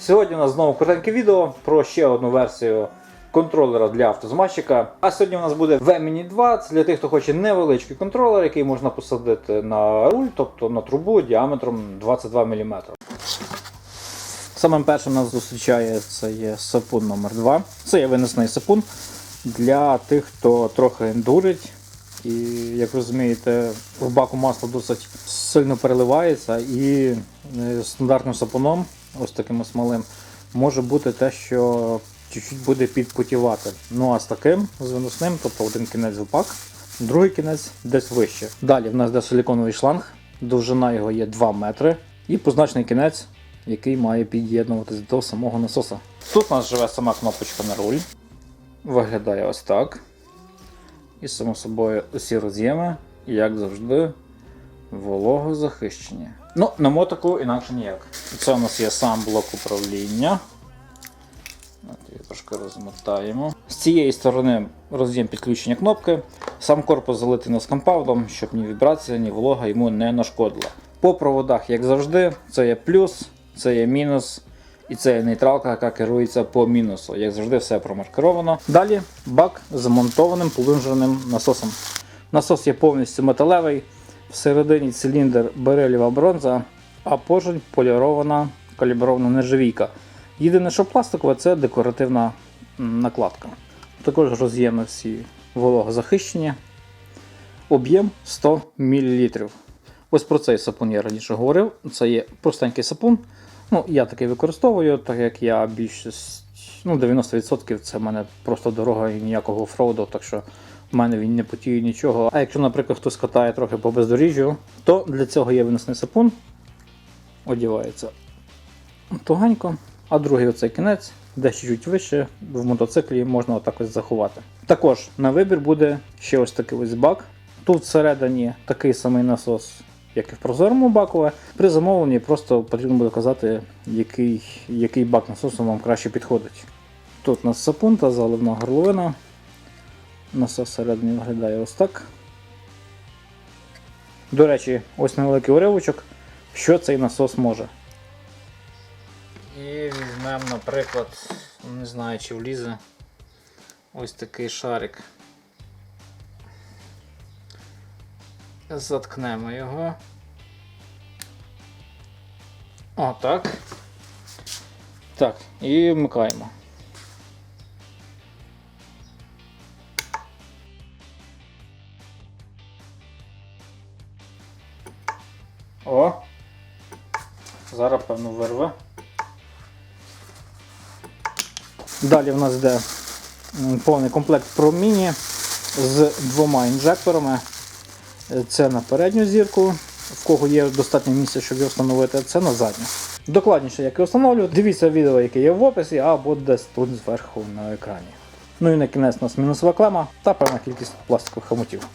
Сьогодні у нас знову коротеньке відео про ще одну версію контролера для автозматчика. А сьогодні у нас буде V-Mini 2. Це для тих, хто хоче невеличкий контролер, який можна посадити на руль, тобто на трубу діаметром 22 мм. Самим першим нас зустрічає це є сапун номер 2 Це є винесений сапун для тих, хто трохи ендурить. І, як розумієте, в баку масло досить сильно переливається, і е, стандартним сапуном, ось таким ось малим, може бути те, що чуть-чуть буде підпотівати. Ну а з таким, з виносним, тобто один кінець в бак, другий кінець десь вище. Далі в нас йде силіконовий шланг, довжина його є 2 метри, і позначний кінець, який має під'єднуватись до самого насоса. Тут у нас живе сама кнопочка на руль. Виглядає ось так. І само собою усі роз'єми, як завжди, вологозахищені. Ну, на мотику інакше ніяк. Це у нас є сам блок управління. От її трошки розмотаємо. З цієї сторони роз'єм підключення кнопки. Сам корпус залитий нас компаудом, щоб ні вібрація, ні волога йому не нашкодила. По проводах, як завжди, це є плюс, це є мінус. І це є нейтралка, яка керується по мінусу. Як завжди, все промаркировано. Далі бак з замонтованим плунжерним насосом. Насос є повністю металевий. Всередині циліндр берелєва бронза, а поршень полірована калібрована нержавійка. Єдине, що пластикове, це декоративна накладка. Також роз'єми всі вологозахищені. Об'єм 100 мл. Ось про цей сапун я раніше говорив. Це є простенький сапун. Ну, я такий використовую, так як я більшість, ну 90% це в мене просто дорога і ніякого офроуду, так що в мене він не потіє нічого. А якщо, наприклад, хтось катає трохи по бездоріжжю, то для цього є виносний сапун. Одівається туганько, а другий оцей кінець, де чуть вище, в мотоциклі можна отак ось заховати. Також на вибір буде ще ось такий ось бак. Тут всередині такий самий насос, як і в прозорому баку. При замовленні просто потрібно буде казати, який, який бак насосу вам краще підходить. Тут у нас сапун та заливна горловина. Насос всередині виглядає ось так. До речі, ось невеликий уривочок, що цей насос може. І візьмемо, наприклад, не знаю, чи влізе ось такий шарик. Заткнемо його. О, так. Так, і вмикаємо. О! Зараз, певно, вирве. Далі в нас йде повний комплект Mini з двома інжекторами. Це на передню зірку, в кого є достатньо місця, щоб його встановити, а це на задню. Докладніше, як я встановлю, дивіться відео, яке є в описі, або десь тут зверху на екрані. Ну і на кінець у нас мінусова клема та певна кількість пластикових хомутів.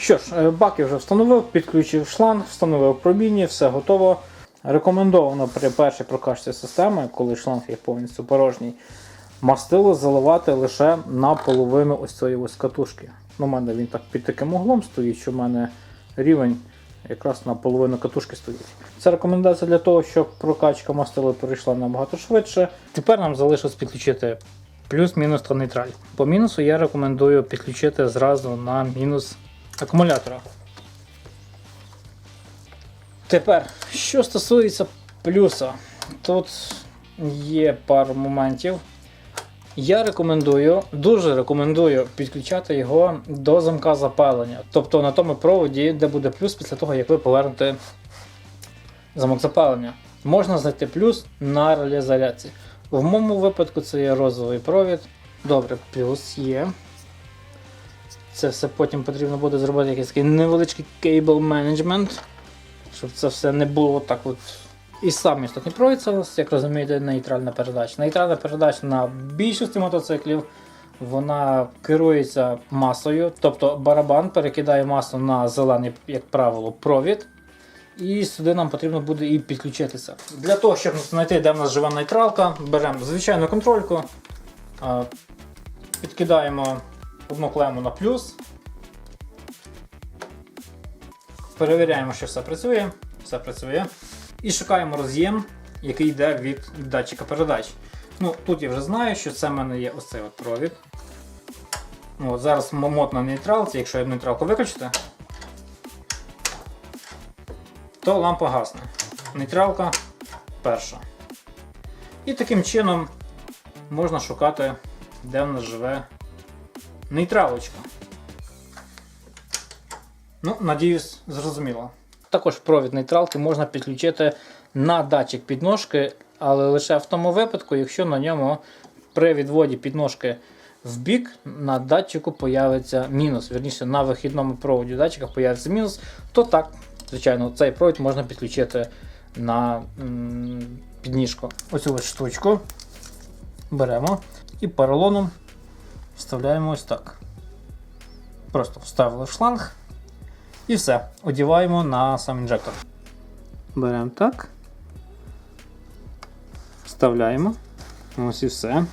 Що ж, е, бак я вже встановив, підключив шланг, встановив пробійні, все готово. Рекомендовано при першій прокачці системи, коли шланг є повністю порожній, мастило заливати лише на половину ось цієї ось катушки. Ну, У мене він так під таким углом стоїть, що в мене рівень якраз на половину катушки стоїть. Це рекомендація для того, щоб прокачка мастила перейшла набагато швидше. Тепер нам залишилось підключити плюс-мінус та нейтраль. По мінусу я рекомендую підключити зразу на мінус акумулятора. Тепер, що стосується плюса, тут є пару моментів. Я рекомендую, дуже рекомендую підключати його до замка запалення. Тобто на тому проводі, де буде плюс після того, як ви повернете замок запалення. Можна знайти плюс на реле. В моєму випадку це є розовий провід. Добре, плюс є. Це все потім потрібно буде зробити якийсь такий невеличкий кейбл менеджмент, щоб це все не було так от. І сам істотний провід, це, як розумієте, нейтральна передача. Нейтральна передача на більшості мотоциклів вона керується масою, тобто барабан перекидає масу на зелений, як правило, провід. І сюди нам потрібно буде і підключитися. Для того, щоб знайти, де в нас живе нейтралка, беремо звичайну контрольку, підкидаємо одну клему на плюс. Перевіряємо, що все працює. Все працює. І шукаємо роз'єм, який йде від датчика передач. Ну, тут я вже знаю, що це в мене є ось цей от провід. Ну, от зараз мод на нейтралці, якщо я нейтралку виключити, то лампа гасне. Нейтралка перша. І таким чином можна шукати, де в нас живе нейтралочка. Ну, надіюсь, зрозуміло. Також провід нейтралки можна підключити на датчик підножки, але лише в тому випадку, якщо на ньому при відводі підножки в бік на датчику появиться мінус. Вірніше, на вихідному проводі датчика появиться мінус, то так, звичайно, цей провід можна підключити на підніжку. Оцю ось штучку беремо і поролоном вставляємо ось так. Просто вставили в шланг і все. Одіваємо на сам інжектор. Беремо так. Вставляємо. Ось і все.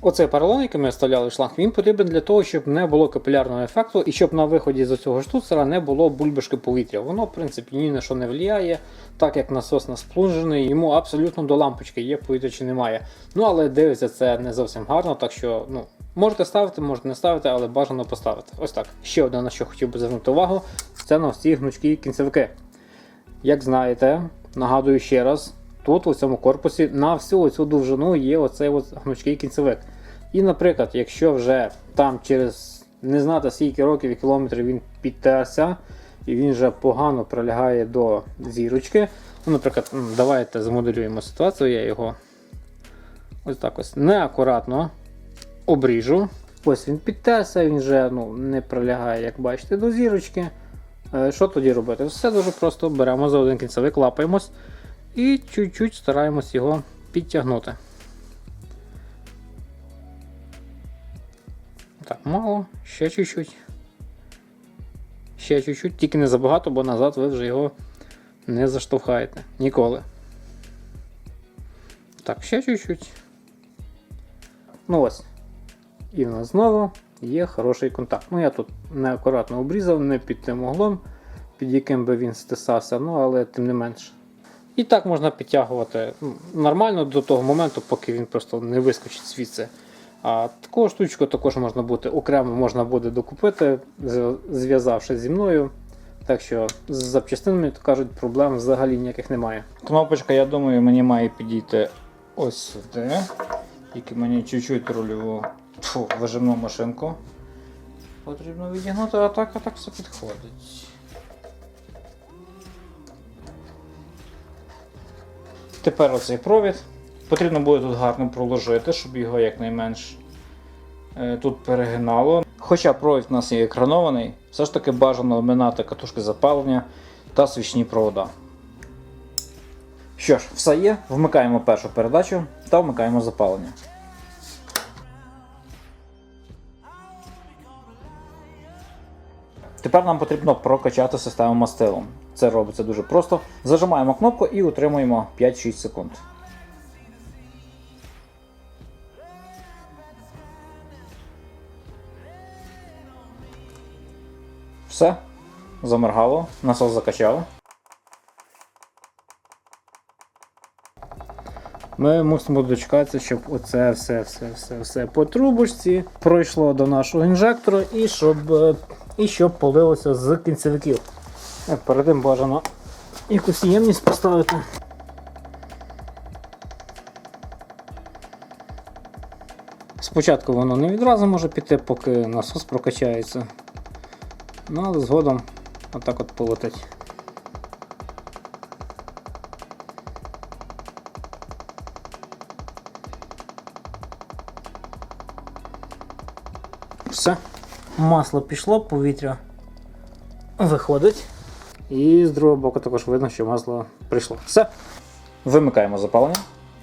Оцей поролон, який ми вставляли в шланг, він потрібен для того, щоб не було капілярного ефекту і щоб на виході з цього штуцера не було бульбашки повітря. Воно, в принципі, ні на що не впливає, так як насос насплунжений, йому абсолютно до лампочки є повітря чи немає. Ну, але дивиться це не зовсім гарно, так що ну, можете ставити, можете не ставити, але бажано поставити. Ось так. Ще одне, на що хотів би звернути увагу, це на ці гнучкі кінцевики. Як знаєте, нагадую ще раз, тут у цьому корпусі на всю цю довжину є оцей от гнучкий кінцевик. І, наприклад, якщо вже там через не знати скільки років і кілометрів він підтерся, і він вже погано прилягає до зірочки. Ну, наприклад, давайте змоделюємо ситуацію, я його ось так ось неакуратно обріжу. Ось він підтерся, він вже ну, не прилягає, як бачите, до зірочки. Е, Що тоді робити? Все дуже просто беремо за один кінцевик, лапаємось і чуть-чуть стараємось його підтягнути. Так, мало, ще чуть-чуть. Ще чуть-чуть, тільки не забагато, бо назад ви вже його не заштовхаєте. Ніколи. Так, ще чуть-чуть. Ну ось. І в нас знову є хороший контакт. Ну, я тут неакуратно обрізав, не під тим углом, під яким би він стисався, ну але тим не менш. І так можна підтягувати ну, нормально до того моменту, поки він просто не вискочить звідси. А таку штучку також можна буде окремо можна буде докупити, зв'язавши зі мною. Так що з запчастинами, то кажуть, проблем взагалі ніяких немає. Кнопочка, я думаю, мені має підійти ось сюди. Тільки мені чуть-чуть рульову фу, вижимну машинку. Потрібно відігнути, а так, а так все підходить. Тепер оцей провід. Потрібно буде тут гарно проложити, щоб його якнайменш е, тут перегинало. Хоча провід у нас є екранований, все ж таки бажано обминати катушки запалення та свічні провода. Що ж, все є. Вмикаємо першу передачу та вмикаємо запалення. Тепер нам потрібно прокачати систему мастилом. Це робиться дуже просто. Зажимаємо кнопку і утримуємо 5-6 секунд. Все. Заморгало, насос закачав. Ми мусимо дочекатися, щоб оце все, все, все, все по трубочці пройшло до нашого інжектора і щоб, е, і щоб полилося з кінцевиків. Е, Перед тим бажано якусь ємність поставити. Спочатку воно не відразу може піти, поки насос прокачається. Ну, але згодом отак от полетить. Масло пішло, повітря виходить. І з другого боку також видно, що масло прийшло. Все. Вимикаємо запалення.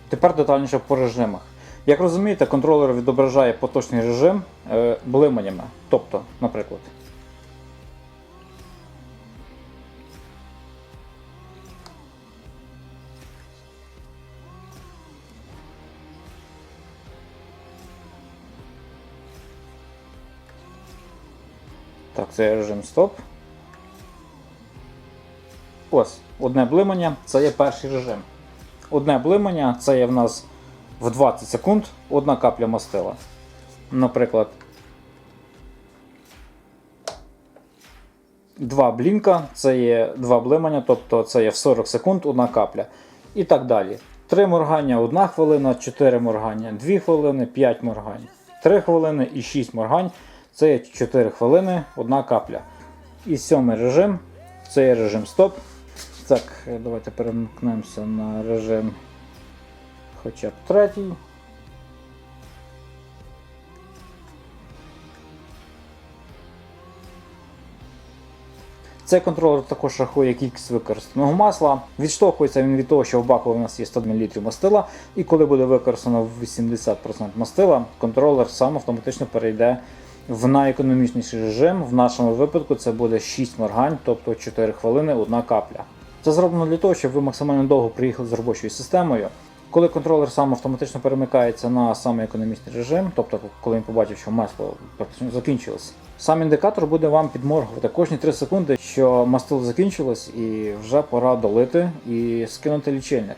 Тепер детальніше по режимах. Як розумієте, контролер відображає поточний режим е, блиманнями. Тобто, наприклад. Так, це режим стоп. Ось, одне блимання, це є перший режим. Одне блимання це є в нас в 20 секунд одна капля мастила. Наприклад, два блінка це є два блимання, тобто це є в 40 секунд одна капля. І так далі. Три моргання 1 хвилина, 4 моргання 2 хвилини, 5 моргань 3 хвилини і 6 моргань це 4 хвилини, одна капля. І сьомий режим це є режим стоп. Так, давайте перемкнемося на режим хоча б третій. Цей контролер також рахує кількість використаного масла. Відштовхується він від того, що в баку у нас є 100 мл мастила, і коли буде використано 80% мастила, контролер сам автоматично перейде в найекономічніший режим. В нашому випадку це буде 6 моргань, тобто 4 хвилини, одна капля. Це зроблено для того, щоб ви максимально довго приїхали з робочою системою. Коли контролер сам автоматично перемикається на саме економічний режим, тобто коли він побачив, що масло практично закінчилось, сам індикатор буде вам підморгувати кожні 3 секунди, що мастило закінчилось і вже пора долити і скинути лічильник.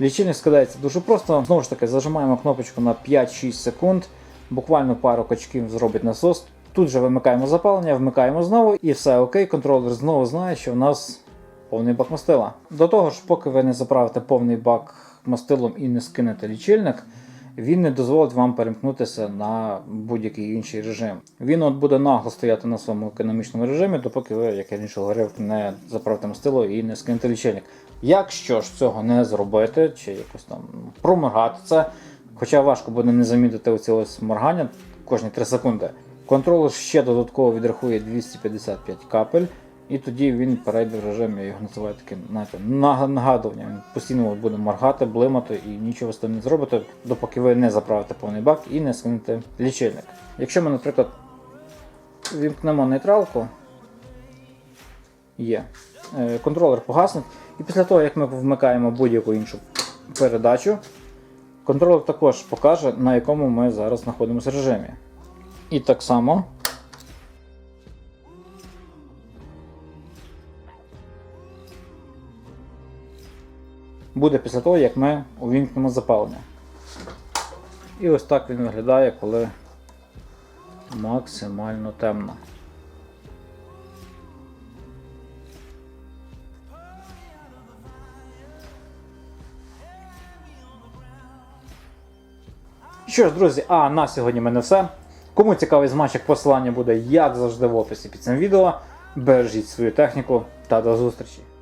Лічильник скидається дуже просто. Знову ж таки, зажимаємо кнопочку на 5-6 секунд, буквально пару качків зробить насос. Тут же вимикаємо запалення, вмикаємо знову і все окей, контролер знову знає, що в нас повний бак мастила. До того ж, поки ви не заправите повний бак мастилом і не скинете лічильник, він не дозволить вам перемкнутися на будь-який інший режим. Він от буде нагло стояти на своєму економічному режимі, допоки ви, як я раніше говорив, не заправите мастило і не скинете лічильник. Якщо ж цього не зробити, чи якось там проморгати це, хоча важко буде не замітити оці моргання кожні 3 секунди, контролер ще додатково відрахує 255 капель. І тоді він перейде в режим, я його називаю таким знаєте, наг- нагадуванням. Він постійно буде моргати, блимати і нічого з тим не зробите, допоки ви не заправите повний бак і не скинете лічильник. Якщо ми, наприклад, вімкнемо нейтралку, є. Е, Контролер погасне. І після того, як ми вмикаємо будь-яку іншу передачу, контролер також покаже, на якому ми зараз знаходимося режимі. І так само. буде після того, як ми увімкнемо запалення. І ось так він виглядає, коли максимально темно. Що ж, друзі, а на сьогодні в мене все. Кому цікавий змачок, посилання буде, як завжди, в описі під цим відео. Бережіть свою техніку та до зустрічі!